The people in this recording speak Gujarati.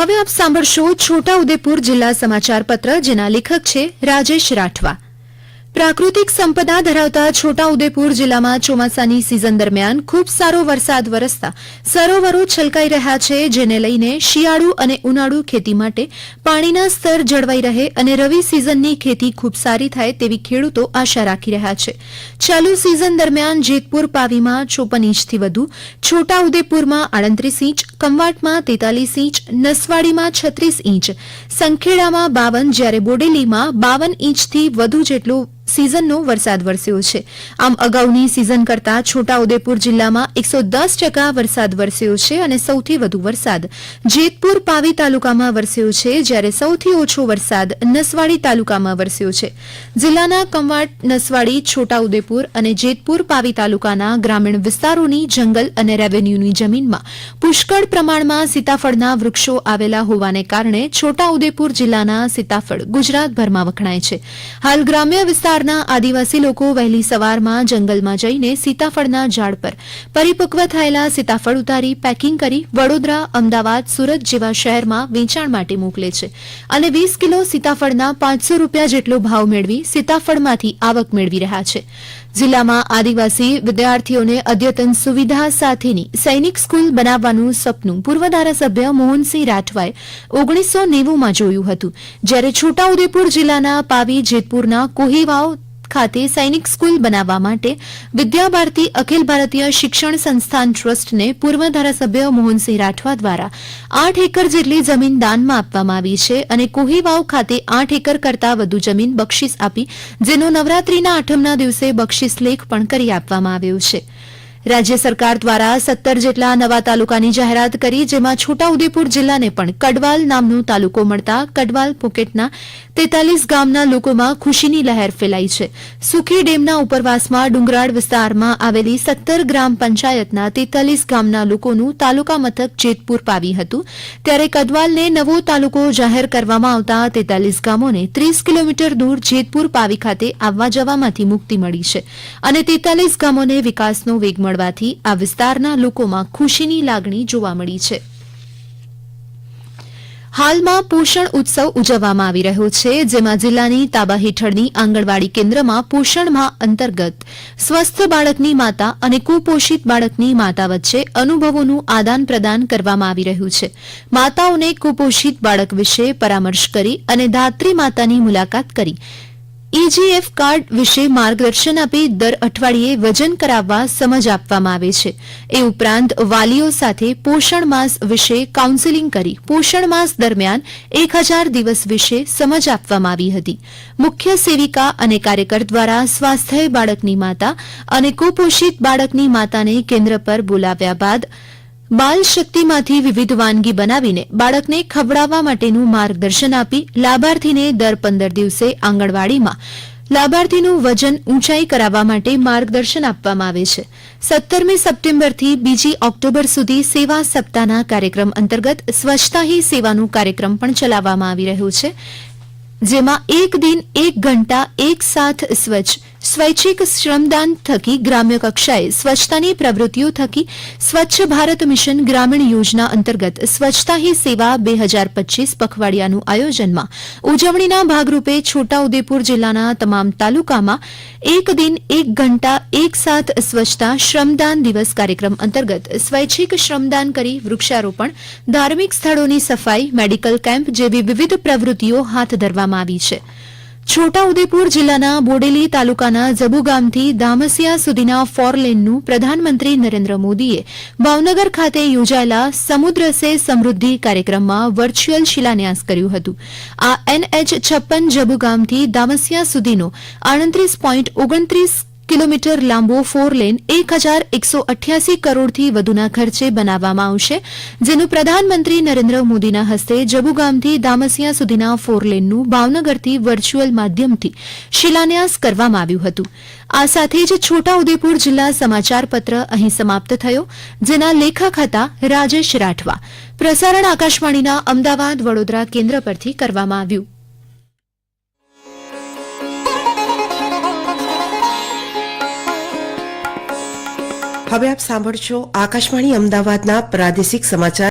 હવે આપ સાંભળશો છોટા ઉદેપુર જિલ્લા સમાચાર પત્ર જેના લેખક છે રાજેશ રાઠવા. પ્રાકૃતિક સંપદા ધરાવતા છોટાઉદેપુર જિલ્લામાં ચોમાસાની સિઝન દરમિયાન ખૂબ સારો વરસાદ વરસતા સરોવરો છલકાઈ રહ્યા છે, જેને લઈને શિયાળુ અને ઉનાળુ ખેતી માટે પાણીના સ્તર જળવાઈ રહે અને રવિ સિઝનની ખેતી ખૂબ સારી થાય તેવી ખેડૂતો આશા રાખી રહ્યા છે. ચાલુ સિઝન દરમિયાન જેતપુર પાવીમાં ચોપન ઇંચથી વધુ છોટા ઉદેપુરમાં આડત્રીસ ઇંચ કંવાટમાં તેતાલીસ ઇંચ, નસવાડીમાં છત્રીસ ઇંચ, સંખેડામાં બાવન, જ્યારે બોડેલીમાં બાવન ઇંચથી વધુ જેટલો સિઝનનો વરસાદ વરસ્યો છે. આમ અગાઉની સિઝન કરતા છોટાઉદેપુર જિલ્લામાં એકસો દસ ટકા વરસાદ વરસ્યો છે અને સૌથી વધુ વરસાદ જેતપુર પાવી તાલુકામાં વરસ્યો છે, જ્યારે સૌથી ઓછો વરસાદ નસવાડી તાલુકામાં વરસ્યો છે. જિલ્લાના કંવાટ નસવાડી છોટાઉદેપુર અને જેતપુર પાવી તાલુકાના ગ્રામીણ વિસ્તારોની જંગલ અને રેવન્યુની જમીનમાં પુષ્કળ પ્રમાણમાં સીતાફળના વૃક્ષો આવેલા હોવાને કારણે છોટાઉદેપુર જિલ્લાના સીતાફળ ગુજરાતભરમાં વખણાય છે. હાલ ગ્રામ્ય વિસ્તારના આદિવાસી લોકો વહેલી સવારમાં જંગલમાં જઈને સીતાફળના ઝાડ પર પરિપક્વ થયેલા સીતાફળ ઉતારી પેકિંગ કરી વડોદરા, અમદાવાદ, સુરત જેવા શહેરમાં વેચાણ માટે મોકલે છે અને વીસ કિલો સીતાફળના પાંચસો રૂપિયા જેટલો ભાવ મેળવી સીતાફળમાંથી આવક મેળવી રહ્યા છે. જિલ્લામાં આદિવાસી વિદ્યાર્થીઓને અદ્યતન સુવિધા સાથેની સૈનિક સ્કૂલ બનાવવાનું સપનું પૂર્વ ધારાસભ્ય મોહનસિંહ રાઠવાએ ઓગણીસો નેવુંમાં જોયું હતું. જ્યારે છોટાઉદેપુર જિલ્લાના પાવી જેતપુરના કોહીવાવ ખાતે સૈનિક સ્કૂલ બનાવવા માટે વિદ્યાભારતી અખિલ ભારતીય શિક્ષણ સંસ્થાન ટ્રસ્ટને પૂર્વ ધારાસભ્ય મોહનસિંહ રાઠવા દ્વારા આઠ એકર જેટલી જમીન દાનમાં આપવામાં આવી છે અને કોહીવાવ ખાતે આઠ એકર કરતા વધુ જમીન બક્ષિસ આપી, જેનો નવરાત્રીના આઠમના દિવસે બક્ષિસ લેખ પણ કરી આપવામાં આવ્યો છે. રાજ્ય સરકાર દ્વારા સત્તર જેટલા નવા તાલુકાની જાહેરાત કરી, જેમાં છોટાઉદેપુર જિલ્લાને પણ કડવાલ નામનો તાલુકો મળતા કડવાલ પોકેટના તેતાલીસ ગામના લોકોમાં ખુશીની લહેર ફેલાઈ છે. સુખી ડેમના ઉપરવાસમાં ડુંગરાળ વિસ્તારમાં આવેલી સત્તર ગ્રામ પંચાયતના તેતાલીસ ગામના લોકોનું તાલુકા મથક જેતપુર પાવી હતું. ત્યારે કડવાલને નવો તાલુકો જાહેર કરવામાં આવતા તેતાલીસ ગામોને ત્રીસ કિલોમીટર દૂર જેતપુર પાવી ખાતે આવવા જવામાંથી મુક્તિ મળી છે. અને તેતાલીસ ગામોને વિકાસનો વેગ મળવાથી આ વિસ્તારના લોકોમાં ખુશીની લાગણી જોવા મળી છે. હાલમાં પોષણ ઉત્સવ ઉજવવામાં આવી રહ્યો છે, જેમાં જિલ્લાની તાબા હેઠળની આંગણવાડી કેન્દ્રમાં પોષણ માહ અંતર્ગત સ્વસ્થ બાળકની માતા અને કુપોષિત બાળકની માતા વચ્ચે અનુભવોનું આદાન પ્રદાન કરવામાં આવી રહ્યું છે. માતાઓને કુપોષિત બાળક વિશે પરામર્શ કરી અને ધાત્રી માતાની મુલાકાત કરી. ઈજીએફ કાર્ડ વિશે માર્ગદર્શન આપી દર અઠવાડિયે વજન કરાવવા સમજ આપવામાં આવે છે. એ ઉપરાંત વાલીઓ સાથે પોષણ માસ વિશે કાઉન્સેલિંગ કરી પોષણ માસ દરમિયાન એક હજાર દિવસ વિશે સમજ આપવામાં આવી હતી. મુખ્ય સેવિકા અને કાર્યકર દ્વારા સ્વાસ્થ્ય બાળકની માતા અને કુપોષિત બાળકની માતાને કેન્દ્ર પર બોલાવ્યા બાદ બાલ શક્તિમાંથી વિવિધ વાનગી બનાવીને બાળકને ખવડાવવા માટેનું માર્ગદર્શન આપી લાભાર્થીને દર પંદર દિવસે આંગણવાડીમાં લાભાર્થીનું વજન ઊંચાઈ કરાવવા માટે માર્ગદર્શન આપવામાં આવે છે. સત્તરમી સપ્ટેમ્બરથી બીજી ઓક્ટોબર સુધી સેવા સપ્તાહના કાર્યક્રમ અંતર્ગત સ્વચ્છતા હી સેવાનું કાર્યક્રમ પણ ચલાવવામાં આવી રહ્યો છે, જેમાં એક દિન એક ઘંટા એક સાથ સ્વચ્છ સ્વૈચ્છિક શ્રમદાન થકી ગ્રામ્ય કક્ષાએ સ્વચ્છતાની પ્રવૃત્તિઓ થકી સ્વચ્છ ભારત મિશન ગ્રામીણ યોજના અંતર્ગત સ્વચ્છતા હી સેવા બે હજાર પચ્ચીસ પખવાડિયાનું આયોજનમાં ઉજવણીના ભાગરૂપે છોટાઉદેપુર જિલ્લાના તમામ તાલુકામાં એક દિન, એક ઘંટા, એક સાથ સ્વચ્છતા શ્રમદાન દિવસ કાર્યક્રમ અંતર્ગત સ્વૈચ્છિક શ્રમદાન કરી વૃક્ષારોપણ, ધાર્મિક સ્થળોની સફાઈ, મેડિકલ કેમ્પ જેવી વિવિધ પ્રવૃત્તિઓ હાથ ધરવામાં આવી છે. છોટાઉદેપુર જિલ્લાના બોડેલી તાલુકાના જબુ ગામથી દામસિયા સુધીના ફોરલેનનું પ્રધાનમંત્રી નરેન્દ્ર મોદીએ ભાવનગર ખાતે યોજાયેલા સમુદ્ર સે સમૃદ્ધિ કાર્યક્રમમાં વર્ચ્યુઅલ શિલાન્યાસ કર્યું હતું. આ એનએચ છપ્પન જબુ ગામથી દામસિયા સુધીનો આડત્રીસ પોઈન્ટ ઓગણત્રીસ કિલોમીટર લાંબો ફોર લેન એક હજાર એકસો અઠ્યાસી કરોડથી વધુના ખર્ચે બનાવવામાં આવશે, જેનું પ્રધાનમંત્રી નરેન્દ્ર મોદીના હસ્તે જબુગામથી દામસિયા સુધીના ફોર લેનનું ભાવનગરથી વર્ચ્યુઅલ માધ્યમથી શિલાન્યાસ કરવામાં આવ્યું હતું. આ સાથે જ છોટાઉદેપુર જિલ્લા સમાચારપત્ર અહીં સમાપ્ત થયો, જેના લેખક હતા રાજેશ રાઠવા. પ્રસારણ આકાશવાણીના અમદાવાદ વડોદરા કેન્દ્ર પરથી કરવામાં આવ્યું. હવે આપ સાંભળશો આકાશવાણી અમદાવાદના પ્રાદેશિક સમાચાર